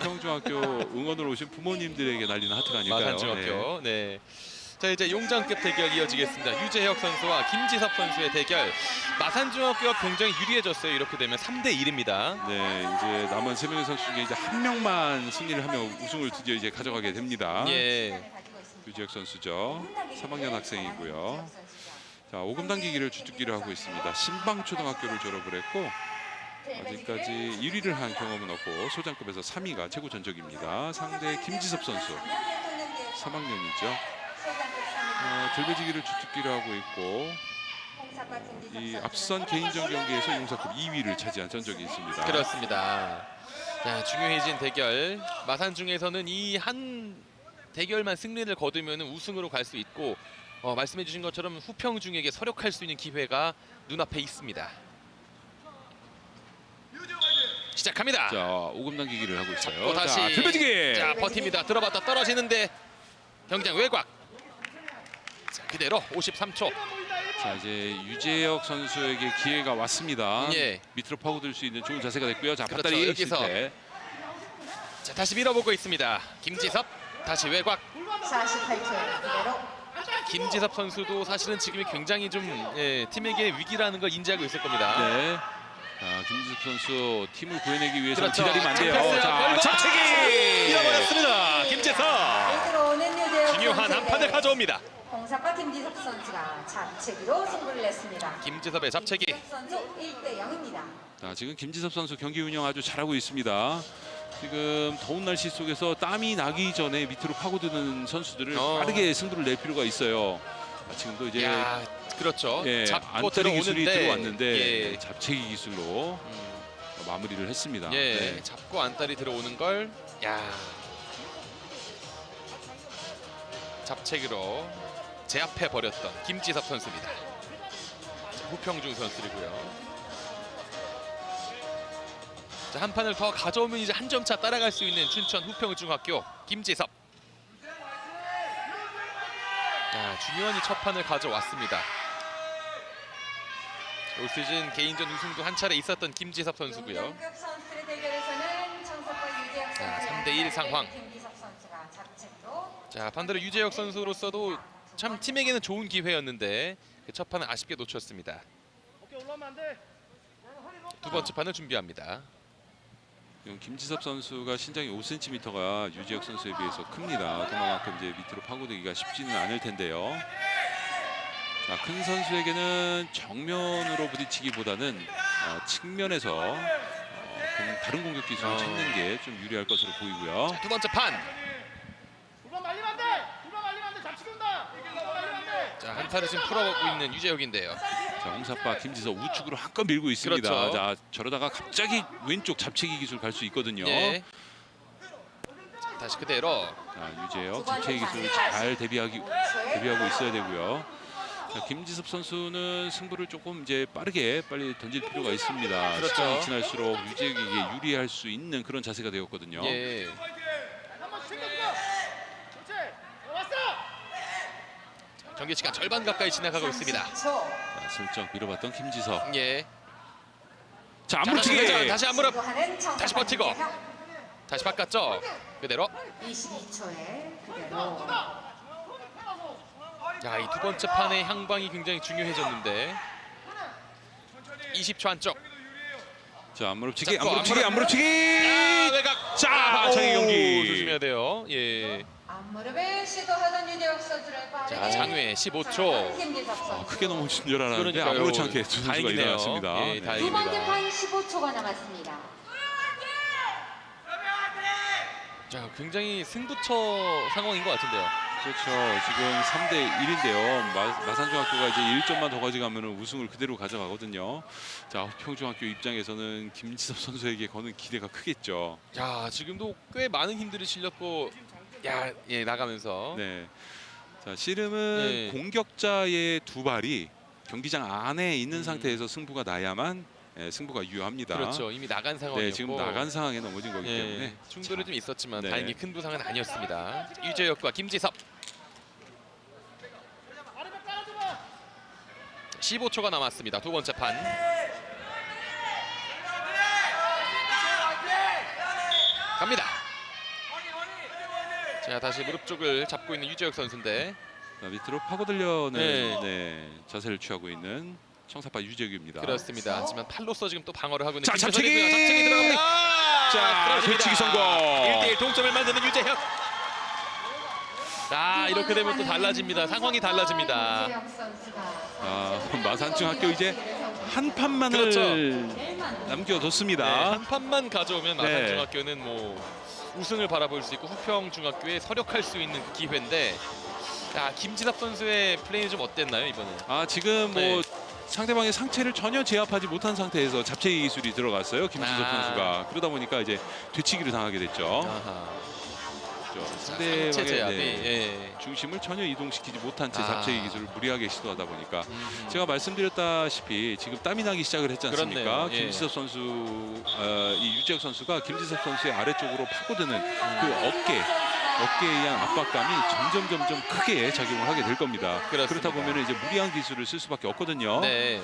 평중학교 응원으로 오신 부모님들에게 날리는 하트가 아닐까요? 마산중학교. 네. 자 이제 용장급 대결 이어지겠습니다. 유재혁 선수와 김지섭 선수의 대결. 마산중학교가 굉장히 유리해졌어요. 이렇게 되면 3대 1입니다. 네, 이제 남은 세 명의 선수 중에 이제 한 명만 승리를 하면 우승을 드디어 이제 가져가게 됩니다. 예. 유지혁 선수죠. 3학년 학생이고요. 자, 오금 당기기를 주특기로 하고 있습니다. 신방초등학교를 졸업을 했고 아직까지 1위를 한 경험은 없고 소장급에서 3위가 최고 전적입니다. 상대 김지섭 선수 3학년이죠. 어, 들배지기를 주특기로 하고 있고 이 앞선 개인전 경기에서 용사급 2위를 차지한 전적이 있습니다. 그렇습니다. 자, 중요해진 대결. 마산 중에서는 이 한 대결만 승리를 거두면 우승으로 갈 수 있고 어, 말씀해 주신 것처럼 후평 중에게 서력할 수 있는 기회가 눈앞에 있습니다. 시작합니다. 자, 오금 당기기를 하고 있어요. 또 다시 자, 들배지기. 자 버팁니다. 들어봤다 떨어지는데 경장 외곽. 자 그대로 53초. 자 이제 유재혁 선수에게 기회가 왔습니다. 예. 밑으로 파고들 수 있는 좋은 자세가 됐고요. 자 그렇죠, 밧다리 여기서. 실패. 자 다시 밀어보고 있습니다. 김지섭 다시 외곽. 48초 그대로 김지섭 선수도 사실은 지금이 굉장히 좀 예, 팀에게 위기라는 걸 인지하고 있을 겁니다. 네. 자 김지숙 선수 팀을 구해내기 위해서 그렇죠. 기다리면 안 돼요. 자 골! 잡채기 잃어버렸습니다. 김지섭 들어오는 유재혁 중요한 한 판을 가져옵니다. 홍사파 김지석 선수가 잡채기로 승부를 냈습니다. 김지섭의 잡채기. 김지석 선수 1대 0입니다. 자 지금 김지섭 선수 경기 운영 아주 잘하고 있습니다. 지금 더운 날씨 속에서 땀이 나기 전에 밑으로 파고드는 선수들을 어. 빠르게 승부를 낼 필요가 있어요. 아, 지금도 이제 야 그렇죠. 예, 잡고 안타리 기술이 들어오는데 들어왔는데 예. 잡채기 기술로 음, 마무리를 했습니다. 예, 네. 잡고 안달이 들어오는 걸, 야, 잡채기로 제압해 버렸던 김지섭 선수입니다. 자, 후평중 선수이고요. 자, 한 판을 더 가져오면 이제 한 점 차 따라갈 수 있는 춘천 후평중학교 김지섭. 야, 중요한 이 첫 판을 가져왔습니다. 올 시즌 개인전 우승도 한 차례 있었던 김지섭 선수고요. 유재혁 자, 선수의 3대 1 상황. 자 반대로 유재혁 선수로서도 참 팀에게는 좋은 기회였는데 그 첫 판을 아쉽게 놓쳤습니다. 두 번째 판을 준비합니다. 지금 김지섭 선수가 신장이 5cm가 유지혁 선수에 비해서 큽니다. 그만큼 이제 밑으로 파고들기가 쉽지는 않을 텐데요. 자, 큰 선수에게는 정면으로 부딪히기보다는 어, 측면에서 어, 공- 다른 공격 기술을 어. 찾는 게 좀 유리할 것으로 보이고요. 자, 두 번째 판. 불만 말리면 안 돼! 불만 말리면 안 돼! 잡치기 온다! 불만 말리면 안 돼! 자 한타를 지금 풀어보고 있는 유재혁인데요. 자, 홍사빠 김지섭 우측으로 한껏 밀고 있습니다. 그렇죠. 자, 저러다가 갑자기 왼쪽 잡채기 기술 갈 수 있거든요. 예. 자, 다시 그대로. 자, 유재혁 잡채기 기술 잘 대비하기 대비하고 있어야 되고요. 자, 김지섭 선수는 승부를 조금 이제 빠르게 빨리 던질 필요가 있습니다. 그렇죠. 시간이 지날수록 유재혁에게 유리할 수 있는 그런 자세가 되었거든요. 예. 경기 시간 절반 가까이 지나가고 있습니다. 30초 자, 슬쩍 밀어봤던 김지섭. 예. 자, 자, 안무치기. 다시. 시도하는 청사파 다시 버티고. 다시 바꿨죠. 그대로. 22초에 그대로 자, 이 두 번째 판의 향방이 굉장히 중요해졌는데 20초 안쪽. 자, 안 무릎치기, 잡고, 안무릎치기, 안 무릎. 안무릎치기. 아, 외곽. 자, 아, 오, 경기. 조심해야 돼요. 예. 앞무릎을 시도하던 유재혁 선수를 빠르게 자, 장외 15초. 김지석 선수 어, 크게 넘어진 줄 알았는데 그러니까요. 아무렇지 않게 두 선수가 다행이네요. 일어났습니다. 예, 네. 두 번째 다행입니다. 판 15초가 남았습니다. 자, 굉장히 승부처 상황인 것 같은데요. 그렇죠. 지금 3대 1인데요. 마 산중학교가 이제 1점만 더 가져가면 우승을 그대로 가져가거든요. 자, 평중학교 입장에서는 김지섭 선수에게 거는 기대가 크겠죠. 야, 지금도 꽤 많은 힘들이 실렸고 야, 예, 나가면서 네. 자, 씨름은 예. 공격자의 두 발이 경기장 안에 있는 음. 상태에서 승부가 나야만 예, 승부가 유효합니다. 그렇죠. 이미 나간 상황이었고 네, 지금 나간 상황에 넘어진 거기 예, 때문에 충돌이 자, 좀 있었지만 네. 다행히 큰 부상은 아니었습니다. 유재혁과 김지섭. 15초가 남았습니다. 두 번째 판. 갑니다. 자 다시 무릎 쪽을 잡고 있는 유재혁 선수인데 자, 밑으로 파고들려는 네. 네, 자세를 취하고 있는 청사파 유재규입니다. 그렇습니다. 하지만 팔로서 지금 또 방어를 하고 있는 자, 김재선이고요. 잡채기! 잡채기 들어갑니다. 자, 쓰러집니다. 되치기 성공. 1대1 동점을 만드는 유재혁. 자 이렇게 되면 또 달라집니다. 상황이 달라집니다. 아, 마산중학교 이제 한 판만을 그렇죠. 남겨뒀습니다. 네, 한 판만 가져오면 네. 마산중학교는 뭐 우승을 바라볼 수 있고 후평중학교에 서력할 수 있는 그 기회인데 자 김지섭 선수의 플레이는 좀 어땠나요 이번에? 아 지금 뭐 네. 상대방의 상체를 전혀 제압하지 못한 상태에서 잡채기 기술이 들어갔어요 김지섭 아. 선수가 그러다 보니까 이제 되치기를 당하게 됐죠. 아하. 그렇죠. 자, 상대방의 제압이 네, 예. 중심을 전혀 이동시키지 못한 채 아. 잡채기 기술을 무리하게 시도하다 보니까 음. 제가 말씀드렸다시피 지금 땀이 나기 시작을 했지 않습니까? 예. 김지섭 선수, 어, 이 유재혁 선수가 김지섭 선수의 아래쪽으로 파고드는 그 어깨, 어깨에 의한 압박감이 점점 점점 크게 작용을 하게 될 겁니다. 그렇습니다. 그렇다 보면 이제 무리한 기술을 쓸 수밖에 없거든요. 네.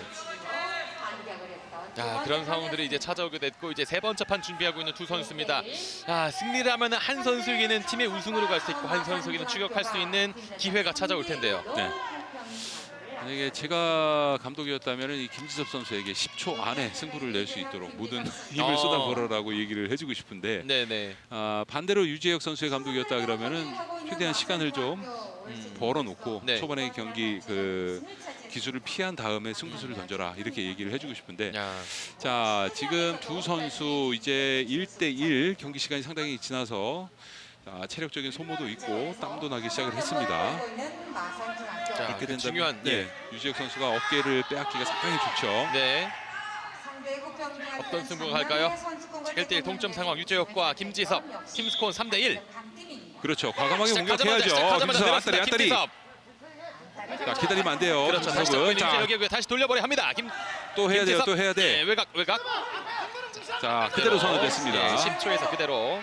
자 그런 상황들이 이제 찾아오게 됐고 이제 세 번째 판 준비하고 있는 두 선수입니다. 아 승리를 하면 한 선수에게는 팀의 우승으로 갈 수 있고 한 선수에게는 추격할 수 있는 기회가 찾아올 텐데요. 네. 만약에 제가 감독이었다면 이 김지섭 선수에게 10초 안에 승부를 낼 수 있도록 모든 힘을 어. 쏟아부어라고 얘기를 해주고 싶은데 네네. 아, 반대로 유재혁 선수의 감독이었다 그러면은 최대한 시간을 좀 벌어놓고 네. 초반에 경기 그 기술을 피한 다음에 승부수를 던져라 이렇게 얘기를 해주고 싶은데 야, 자 지금 두 선수 이제 1대1 경기 시간이 상당히 지나서 자, 체력적인 소모도 있고 땀도 나기 시작을 했습니다. 자, 이렇게 그 된다면 중요한 네, 예. 유재혁 선수가 어깨를 빼앗기가 상당히 좋죠. 네. 어떤 승부가 갈까요? 1대1 동점 상황 유재혁과 김지섭 팀스코어 3대1 그렇죠. 과감하게 공격해야죠. 김지섭. 앞다리 앞다리. 자 기다리면 안 돼요. 그렇죠 다시 유재혁에게 다시 돌려버려 합니다 김, 또 해야 돼요. 김지섭. 또 해야 예, 돼. 외곽 외곽 자 그대로 선을 냈습니다. 예, 10초에서 그대로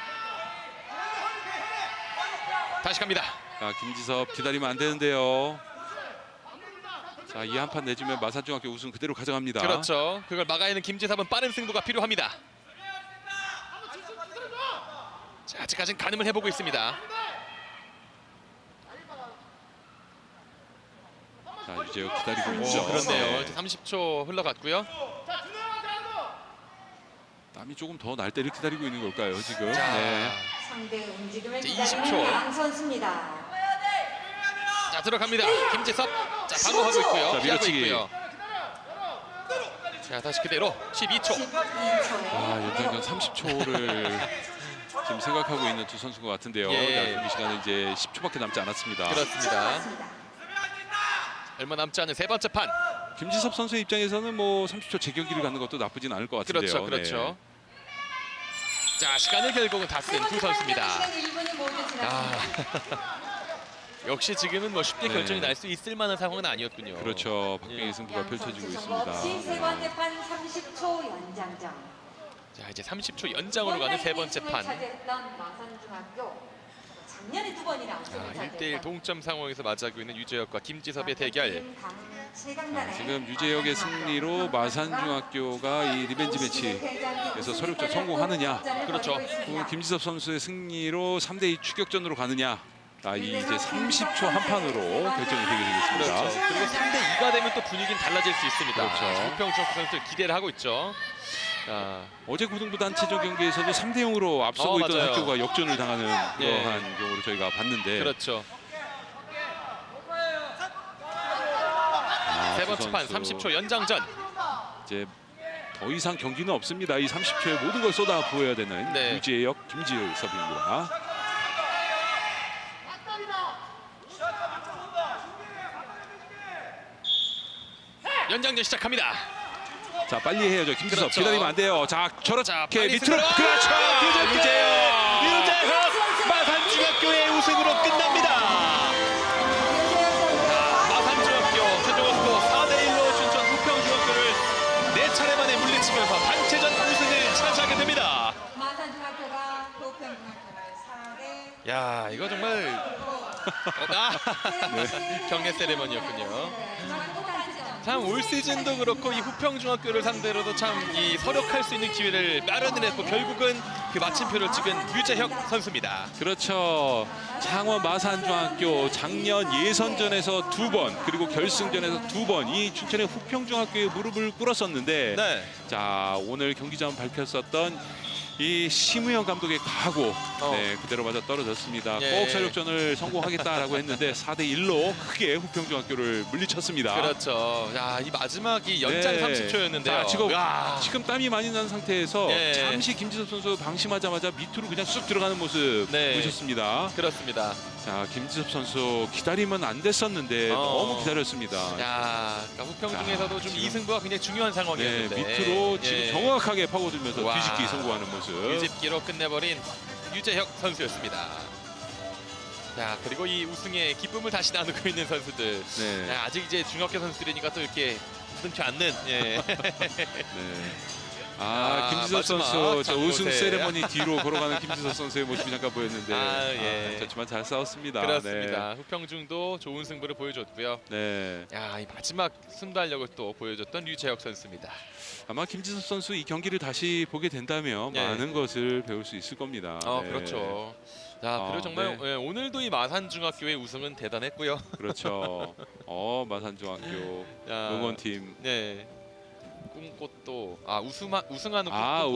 다시 갑니다 자 김지섭 기다리면 안 되는데요. 자 이 한 판 내주면 마산중학교 우승 그대로 가져갑니다. 그렇죠 그걸 막아야 하는 김지섭은 빠른 승부가 필요합니다 자 아직까지는 가늠을 해보고 있습니다 자 유재혁 기다리고 오, 있죠. 그렇네요 네. 이제 30초 흘러갔고요. 땀이 조금 더 날 때를 기다리고 있는 걸까요 지금? 자 네. 상대 움직임을 이제 기다리는 20초. 양 선수입니다. 자 들어갑니다. 김재섭 자 바로 하고 있고요. 자, 피하고 밀어치기. 있고요. 자 다시 그대로 12초. 12초에 아 연장전 30초를 지금 생각하고 있는 두 선수인 것 같은데요. 예. 자, 경기 시간은 이제 10초밖에 남지 않았습니다. 그렇습니다. 얼마 남지 않은 세 번째 판. 김지섭 선수의 입장에서는 뭐 30초 재경기를 갖는 것도 나쁘진 않을 것 같은데요. 그렇죠, 그렇죠. 자 시간을 결국은 다 쓴 두 선수입니다. 아 역시 지금은 뭐 쉽게 네. 결정이 날 수 있을 만한 상황은 아니었군요. 네. 그렇죠. 박빙의 예. 승부가 펼쳐지고 있습니다. 세 번째 판 30초 연장전. 자 이제 30초 연장으로 가는 세 번째 판. 작년에 두 번이나 자 우승을 1대1 차지했던 동점 상황에서 맞아고 있는 유재혁과 김지섭의 대결. 최강단의 지금 유재혁의 승리로 마산중학교가 이 리벤지 매치에서 서력전 성공하느냐, 그렇죠. 그 김지섭 선수의 승리로 3대2 추격전으로 가느냐. 아, 이 이제 30초 한 판으로 결정이 되게 되겠습니다. 그렇죠. 그리고 3대 2가 되면 또 분위기는 달라질 수 있습니다. 그렇죠. 우평중학교 선수들 기대를 하고 있죠. 자, 어제 고등부 단체전 경기에서도 3대 0으로 앞서고 어, 있던 맞아요. 학교가 역전을 당하는 예. 그러한 경우를 저희가 봤는데 그렇죠. 아, 세 두 번째 판 선수 30초 연장전. 이제 더 이상 경기는 없습니다. 이 30초에 모든 걸 쏟아 부어야 되는 네. 유재혁, 김지섭입니다. 연장전 시작합니다. 자 빨리 해야죠. 김지섭 그렇죠. 기다리면 안 돼요. 자 저렇게 자, 밑으로 승부를- 그렇죠. 유재혁. 유재혁 마산중학교의 우승으로 끝납니다. 마산중학교 최종 스코어 4대 1로 춘천 우평중학교를 네 차례 만에 물리치면서 단체전 우승을 차지하게 됩니다. 마산중학교가 도평중학교를 4대 야 이거 정말 어, 아, 경례 세레머니였군요. 참 올 시즌도 그렇고 이 후평중학교를 상대로도 참 이 서력할 수 있는 기회를 마련을 했고 결국은 그 마침표를 찍은 유재혁 선수입니다. 그렇죠. 창원 마산중학교 작년 예선전에서 두 번 그리고 결승전에서 두 번 이 춘천의 후평중학교에 무릎을 꿇었었는데 네. 자 오늘 경기장 밝혔었던 이 심우영 감독의 각오 어. 네, 그대로 맞아 떨어졌습니다. 예. 꼭 사력전을 성공하겠다라고 했는데 4대 1로 크게 후평중학교를 물리쳤습니다. 그렇죠. 야, 이 마지막이 연장 네. 30초였는데요. 자, 지금 야. 지금 땀이 많이 난 상태에서 예. 잠시 김지섭 선수 방심하자마자 밑으로 그냥 쑥 들어가는 모습 네. 보셨습니다. 그렇습니다. 자 김지섭 선수 기다리면 안 됐었는데 어. 너무 기다렸습니다. 야, 그러니까 후평 중에서도 야, 좀 지금- 이승부가 굉장히 중요한 네, 상황이었는데 밑으로 지금 예. 정확하게 파고들면서 와. 뒤집기 성공하는 모습. 뒤집기로 끝내버린 유재혁 선수였습니다. 자, 그리고 이 우승의 기쁨을 다시 나누고 있는 선수들. 네. 야, 아직 이제 중학교 선수들이니까 또 이렇게 끊지 않는 예. 네. 아, 아, 김지섭 선수 저 우승. 세레머니 뒤로 걸어가는 김지섭 선수의 모습이 잠깐 보였는데 아, 예. 아, 그렇지만 잘 싸웠습니다. 그렇습니다. 후평중도 좋은 승부를 보여줬고요. 네. 네. 야, 이 마지막 승부활력을 또 보여줬던 유재혁 선수입니다. 아마 김지섭 선수 이 경기를 다시 보게 된다면 예. 많은 것을 배울 수 있을 겁니다. 어, 네. 그렇죠. 자, 아, 그리고 정말 네. 예, 오늘도 이 마산중학교의 우승은 대단했고요. 그렇죠. 어, 마산중학교 자, 응원팀. 네. 꿈꽃도 아 우승하, 우승하는 아, 꿈꽃도